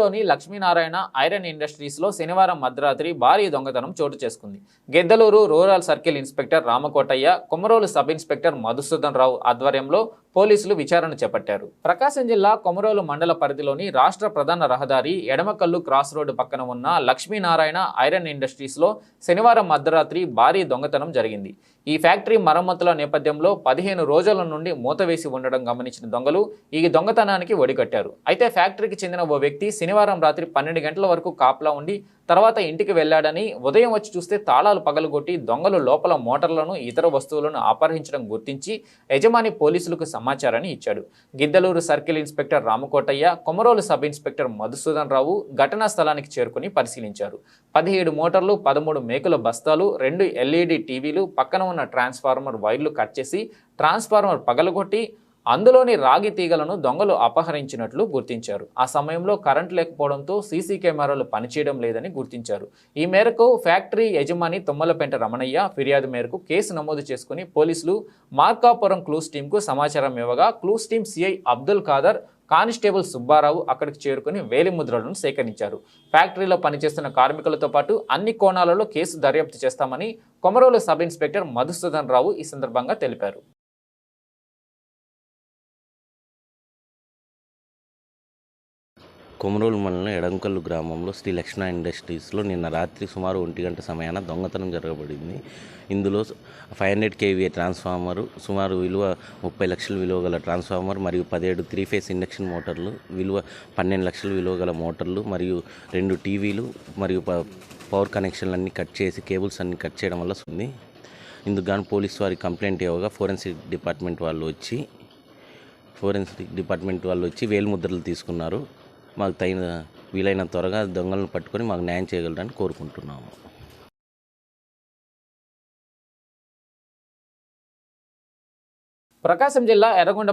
లోని లక్ష్మీనారాయణ ఐరన్ ఇండస్ట్రీస్లో శనివారం మధ్యరాత్రి భారీ దొంగతనం చోటు చేసుకుంది. Giddalur rural circle inspector Ramakotaiah Komarolu sub inspector Madhusudan Rao ఆధ్వర్యంలో పోలీసులు విచారణ చేపట్టారు. ప్రకాశం జిల్లా కొమరోలు మండల పరిధిలోని రాష్ట్ర ప్రధాన రహదారి ఎడమకల్లు క్రాస్ రోడ్డు పక్కన ఉన్న లక్ష్మీనారాయణ ఐరన్ ఇండస్ట్రీస్లో శనివారం మధ్యరాత్రి భారీ దొంగతనం జరిగింది. ఈ ఫ్యాక్టరీ మరమ్మతుల నేపథ్యంలో పదిహేను రోజుల నుండి మూతవేసి ఉండడం గమనించిన దొంగలు ఈ దొంగతనానికి ఒడిగట్టారు. అయితే ఫ్యాక్టరీకి చెందిన ఓ వ్యక్తి శనివారం రాత్రి పన్నెండు గంటల వరకు కాపలా ఉండి తర్వాత ఇంటికి వెళ్ళాడని ఉదయం వచ్చి చూస్తే తాళాలు పగలగొట్టి దొంగలు లోపల మోటార్లను ఇతర వస్తువులను అపహరించడం గుర్తించి యజమాని పోలీసులకు సమాచారాన్ని ఇచ్చాడు. Giddalur circle inspector Ramakotaiah Komarolu sub inspector Madhusudan Rao ఘటనా స్థలానికి చేరుకుని పరిశీలించారు. పదిహేడు మోటార్లు పదమూడు మేకుల బస్తాలు రెండు ఎల్ఈడి టీవీలు పక్కన ఉన్న ట్రాన్స్ఫార్మర్ వైర్లు కట్ చేసి ట్రాన్స్ఫార్మర్ పగలగొట్టి అందులోని రాగి తీగలను దొంగలు అపహరించినట్లు గుర్తించారు. ఆ సమయంలో కరెంట్ లేకపోవడంతో సీసీ కెమెరాలు పనిచేయడం లేదని గుర్తించారు. ఈ మేరకు ఫ్యాక్టరీ యజమాని తుమ్మలపెంట రమణయ్య ఫిర్యాదు మేరకు కేసు నమోదు చేసుకుని పోలీసులు మార్కాపురం క్లూస్ టీంకు సమాచారం ఇవ్వగా clues team CI Abdul Khader constable Subbarao అక్కడికి చేరుకుని వేలిముద్రలను సేకరించారు. ఫ్యాక్టరీలో పనిచేస్తున్న కార్మికులతో పాటు అన్ని కోణాలలో కేసు దర్యాప్తు చేస్తామని కొమరోలు సబ్ ఇన్స్పెక్టర్ మధుసూదన్ రావు ఈ సందర్భంగా తెలిపారు. కొమరోలు మండలం ఎడంకల్లు గ్రామంలో శ్రీ లక్ష్మణ ఇండస్ట్రీస్లో నిన్న రాత్రి సుమారు ఒంటి గంట సమయాన దొంగతనం జరగబడింది. ఇందులో ఫైవ్ హండ్రెడ్ కేవీఏ ట్రాన్స్ఫార్మర్ సుమారు విలువ ముప్పై లక్షల విలువ గల ట్రాన్స్ఫార్మర్ మరియు పదిహేడు త్రీ ఫేస్ ఇండక్షన్ మోటార్లు విలువ పన్నెండు లక్షల విలువ గల మోటార్లు మరియు రెండు టీవీలు మరియు పవర్ కనెక్షన్లన్నీ కట్ చేసి కేబుల్స్ అన్ని కట్ చేయడం వల్ల ఉంది ఇందుకు గాను పోలీస్ వారికి కంప్లైంట్ ఇవ్వగా ఫోరెన్సిక్ డిపార్ట్మెంట్ వాళ్ళు వచ్చి ఫోరెన్సిక్ డిపార్ట్మెంట్ వాళ్ళు వచ్చి వేలిముద్రలు తీసుకున్నారు. మాకు తగిన వీలైన త్వరగా దొంగలను పట్టుకొని మాకు న్యాయం చేయగలరని కోరుకుంటున్నాము. ప్రకాశం జిల్లా ఎర్రగొండ